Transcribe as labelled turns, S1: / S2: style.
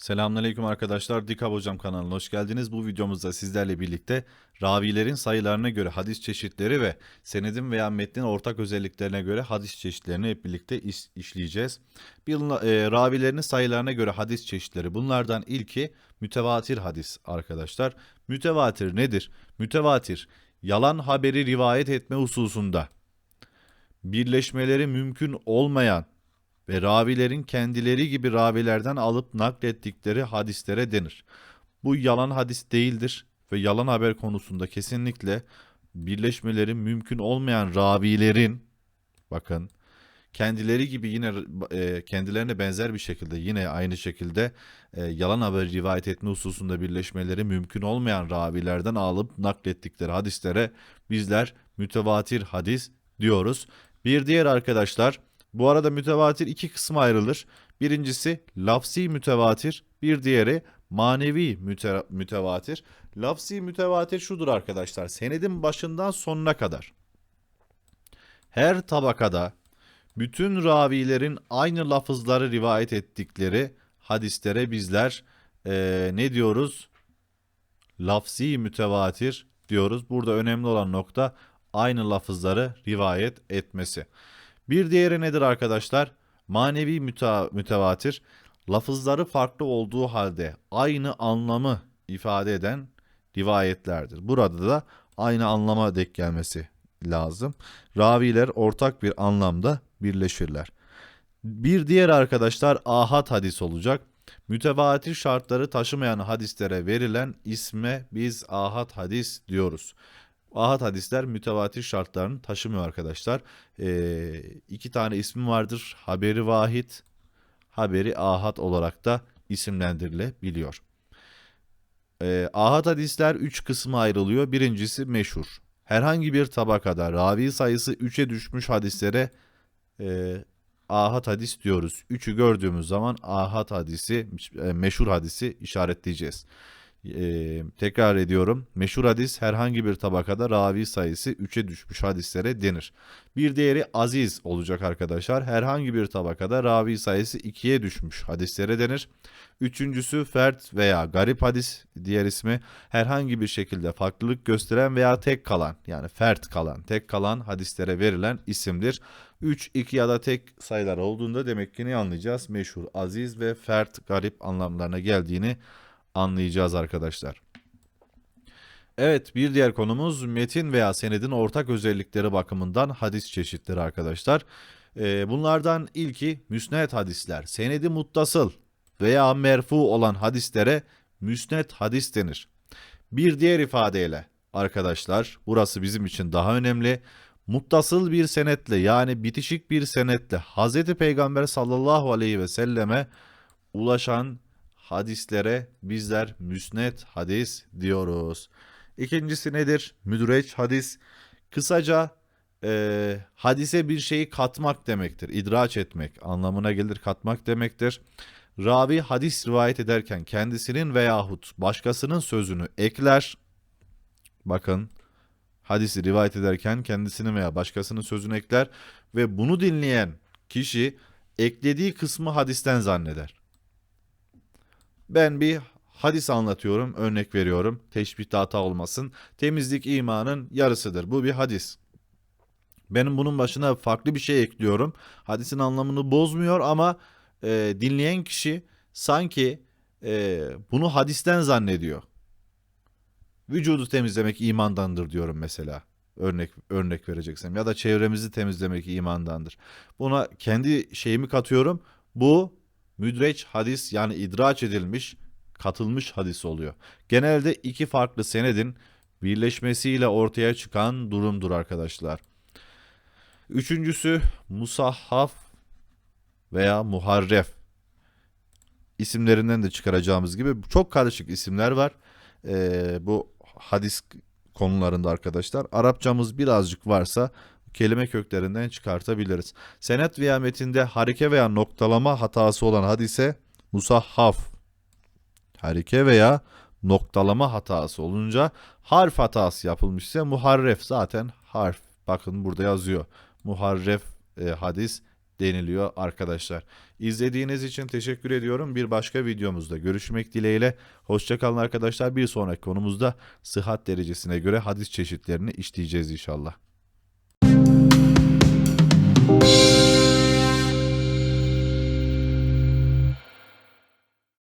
S1: Selamünaleyküm arkadaşlar. Dikab Hocam kanalına hoş geldiniz. Bu videomuzda sizlerle birlikte ravilerin sayılarına göre hadis çeşitleri ve senedin veya metnin ortak özelliklerine göre hadis çeşitlerini hep birlikte iş- işleyeceğiz. Bir, e, ravilerin sayılarına göre hadis çeşitleri. Bunlardan ilki mütevatir hadis arkadaşlar. Mütevatir nedir? Mütevatir yalan haberi rivayet etme hususunda birleşmeleri mümkün olmayan ve ravilerin kendileri gibi ravilerden alıp naklettikleri hadislere denir. Bu yalan hadis değildir ve yalan haber konusunda kesinlikle birleşmeleri mümkün olmayan ravilerin bakın kendileri gibi yine e, kendilerine benzer bir şekilde yine aynı şekilde e, yalan haber rivayet etme hususunda birleşmeleri mümkün olmayan ravilerden alıp naklettikleri hadislere bizler mütevatir hadis diyoruz. Bir diğer arkadaşlar bu arada mütevatir iki kısma ayrılır. Birincisi lafsi mütevatir, bir diğeri manevi müte- mütevatir. Lafsi mütevatir şudur arkadaşlar. Senedin başından sonuna kadar her tabakada bütün ravilerin aynı lafızları rivayet ettikleri hadislere bizler eee, ne diyoruz? Lafzi mütevatir diyoruz. Burada önemli olan nokta aynı lafızları rivayet etmesi. Bir diğeri nedir arkadaşlar? Manevi müta- mütevatir. Lafızları farklı olduğu halde aynı anlamı ifade eden rivayetlerdir. Burada da aynı anlama denk gelmesi lazım. Raviler ortak bir anlamda birleşirler. Bir diğer arkadaşlar ahad hadis olacak. Mütevatir şartları taşımayan hadislere verilen isme biz ahad hadis diyoruz. Ahad hadisler mütevatir şartlarını taşımıyor arkadaşlar. Ee, iki tane ismi vardır. Haberi vahid, haberi ahad olarak da isimlendirilebiliyor. Ee, ahad hadisler üç kısma ayrılıyor. Birincisi meşhur. Herhangi bir tabakada ravi sayısı 3'e düşmüş hadislere e, ahad hadis diyoruz. Üçü gördüğümüz zaman ahad hadisi, e, meşhur hadisi işaretleyeceğiz. E, tekrar ediyorum. Meşhur hadis herhangi bir tabakada ravi sayısı 3'e düşmüş hadislere denir. Bir diğeri aziz olacak arkadaşlar. Herhangi bir tabakada ravi sayısı 2'ye düşmüş hadislere denir. Üçüncüsü fert veya garip hadis diğer ismi herhangi bir şekilde farklılık gösteren veya tek kalan yani fert kalan tek kalan hadislere verilen isimdir. 3, 2 ya da tek sayılar olduğunda demek ki ne anlayacağız? Meşhur, aziz ve fert, garip anlamlarına geldiğini anlayacağız arkadaşlar. Evet bir diğer konumuz metin veya senedin ortak özellikleri bakımından hadis çeşitleri arkadaşlar. Ee, bunlardan ilki müsned hadisler. Senedi muttasıl veya merfu olan hadislere müsned hadis denir. Bir diğer ifadeyle arkadaşlar burası bizim için daha önemli. Muttasıl bir senetle yani bitişik bir senetle Hz. Peygamber sallallahu aleyhi ve selleme ulaşan hadislere bizler müsned hadis diyoruz. İkincisi nedir? Müdreç hadis. Kısaca e, hadise bir şeyi katmak demektir. İdraç etmek anlamına gelir katmak demektir. Ravi hadis rivayet ederken kendisinin veyahut başkasının sözünü ekler. Bakın hadisi rivayet ederken kendisinin veya başkasının sözünü ekler ve bunu dinleyen kişi eklediği kısmı hadisten zanneder. Ben bir hadis anlatıyorum, örnek veriyorum. Teşbihte hata olmasın. Temizlik imanın yarısıdır. Bu bir hadis. Benim bunun başına farklı bir şey ekliyorum. Hadisin anlamını bozmuyor ama e, dinleyen kişi sanki e, bunu hadisten zannediyor. Vücudu temizlemek imandandır diyorum mesela. Örnek örnek vereceksem ya da çevremizi temizlemek imandandır. Buna kendi şeyimi katıyorum. Bu müdreç hadis yani idraç edilmiş, katılmış hadis oluyor. Genelde iki farklı senedin birleşmesiyle ortaya çıkan durumdur arkadaşlar. Üçüncüsü musahhaf veya muharref isimlerinden de çıkaracağımız gibi çok karışık isimler var. Ee, bu hadis konularında arkadaşlar. Arapçamız birazcık varsa kelime köklerinden çıkartabiliriz. Senet veya metinde hareke veya noktalama hatası olan hadise musahhaf. Hareke veya noktalama hatası olunca harf hatası yapılmışsa muharref zaten harf. Bakın burada yazıyor. Muharref e, hadis deniliyor arkadaşlar. İzlediğiniz için teşekkür ediyorum. Bir başka videomuzda görüşmek dileğiyle. Hoşçakalın arkadaşlar. Bir sonraki konumuzda sıhhat derecesine göre hadis çeşitlerini işleyeceğiz inşallah.